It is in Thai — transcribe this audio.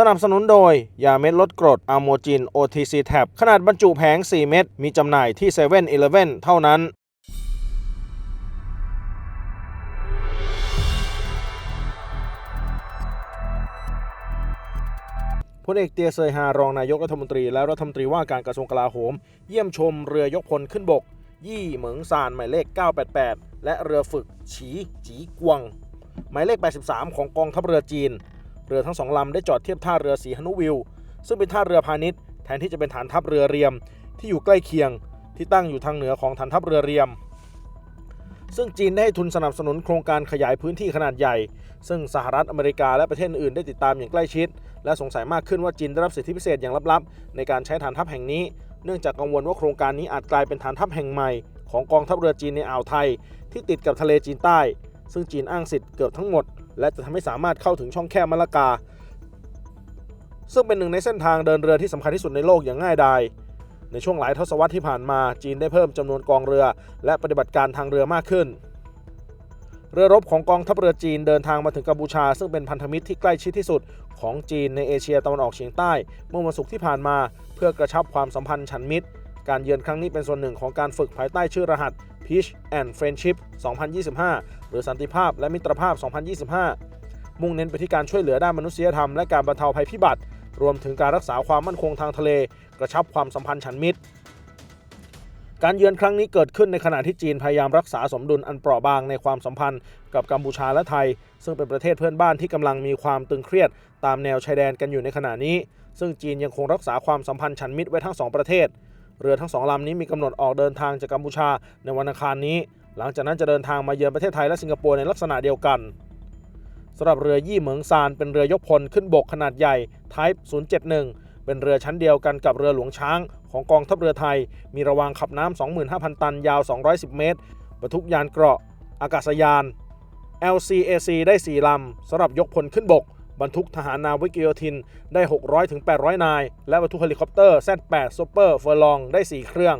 สนับสนุนโดย ยาเม็ดลดกรดอะโมจิน OTC Tab ขนาดบรรจุแผง 4 เม็ด มีจำหน่ายที่7 e เ e ่ e อเท่านั้น พลเอกเตียเซยฮารองนายกรัฐมนตรี และรัฐมนตรีว่าการกระทรวงกลาโหม เยี่ยมชมเรือยกพลขึ้นบก ยี่เหมิงซานหมายเลข 988 และเรือฝึก ฉี จีกวง หมายเลข 83 ของกองทัพเรือจีน รือทั้งสองลำได้จอดเทียบท่าเรือสีหนุวิว ซึ่งเป็นท่าเรือพาณิชย์แทนที่จะเป็นฐานทัพเรือเรียม ที่อยู่ใกล้เคียง ที่ตั้งอยู่ทางเหนือของฐานทัพเรือเรียม ซึ่งจีนได้ให้ทุนสนับสนุนโครงการขยายพื้นที่ขนาดใหญ่ ซึ่งสหรัฐอเมริกาและประเทศอื่นได้ติดตามอย่างใกล้ชิด และสงสัยมากขึ้นว่าจีนได้รับสิทธิพิเศษอย่างลับๆ ในการใช้ฐานทัพแห่งนี้ เนื่องจากกังวลว่าโครงการนี้อาจกลายเป็นฐานทัพแห่งใหม่ของกองทัพเรือจีนในอ่าวไทย ที่ติดกับทะเลจีนใต้ ซึ่งจีนอ้างสิทธิ์เกือบทั้งหมด และจะทำให้สามารถเข้าถึงช่องแคบมะละกา ซึ่งเป็นหนึ่งในเส้นทางเดินเรือที่สำคัญที่สุดในโลกอย่างง่ายดายในช่วงหลายทศวรรษที่ผ่านมาจีนได้เพิ่มจำนวนกองเรือ และปฏิบัติการทางเรือมากขึ้น เรือรบของกองทัพเรือจีนเดินทางมาถึงกัมพูชา ซึ่งเป็นพันธมิตรที่ใกล้ชิดที่สุดของจีนในเอเชียตะวันออกเฉียงใต้ เมื่อวันศุกร์ที่ผ่านมา เพื่อกระชับความสัมพันธ์ฉันมิตร การเยือนครั้งนี้เป็นส่วนหนึ่งของการฝึกภายใต้ชื่อรหัส Peace and Friendship 2025 หรือสันติภาพและมิตรภาพ 2025 มุ่งเน้นไปที่การช่วยเหลือด้านมนุษยธรรมและการบรรเทาภัยพิบัติ รวมถึงการรักษาความมั่นคงทางทะเล กระชับความสัมพันธ์ฉันมิตร การเยือนครั้งนี้เกิดขึ้นในขณะที่จีนพยายามรักษาสมดุลอันเปราะบางในความสัมพันธ์กับกัมพูชาและไทย ซึ่งเป็นประเทศเพื่อนบ้านที่กำลังมีความตึงเครียด ตามแนวชายแดนกันอยู่ในขณะนี้ ซึ่งจีนยังคงรักษาความสัมพันธ์ฉันมิตรไว้ทั้งสองประเทศ เรือทั้งสองลำนี้มีกำหนดออกเดินทางจากกัมพูชาในวันอังคารนี้ หลังจากนั้นจะเดินทางมาเยือนประเทศไทยและสิงคโปร์ในลักษณะเดียวกันสำหรับเรือยี่เหมิงซานเป็นเรือยกพลขึ้นบกขนาดใหญ่ Type 071 เป็นเรือชั้นเดียวกันกับเรือหลวงช้าง ของกองทัพเรือไทย มีระวางขับน้ำ25,000 ตันยาว 210 เมตร บรรทุกยานเกราะ อากาศยาน LCAC ได้ 4 ลำสำหรับยกพลขึ้นบก บรรทุกทหารนาวิกโยธินได้ 600-800 นาย และบรรทุกเฮลิคอปเตอร์ Z8 Super Furlong ได้ 4 เครื่อง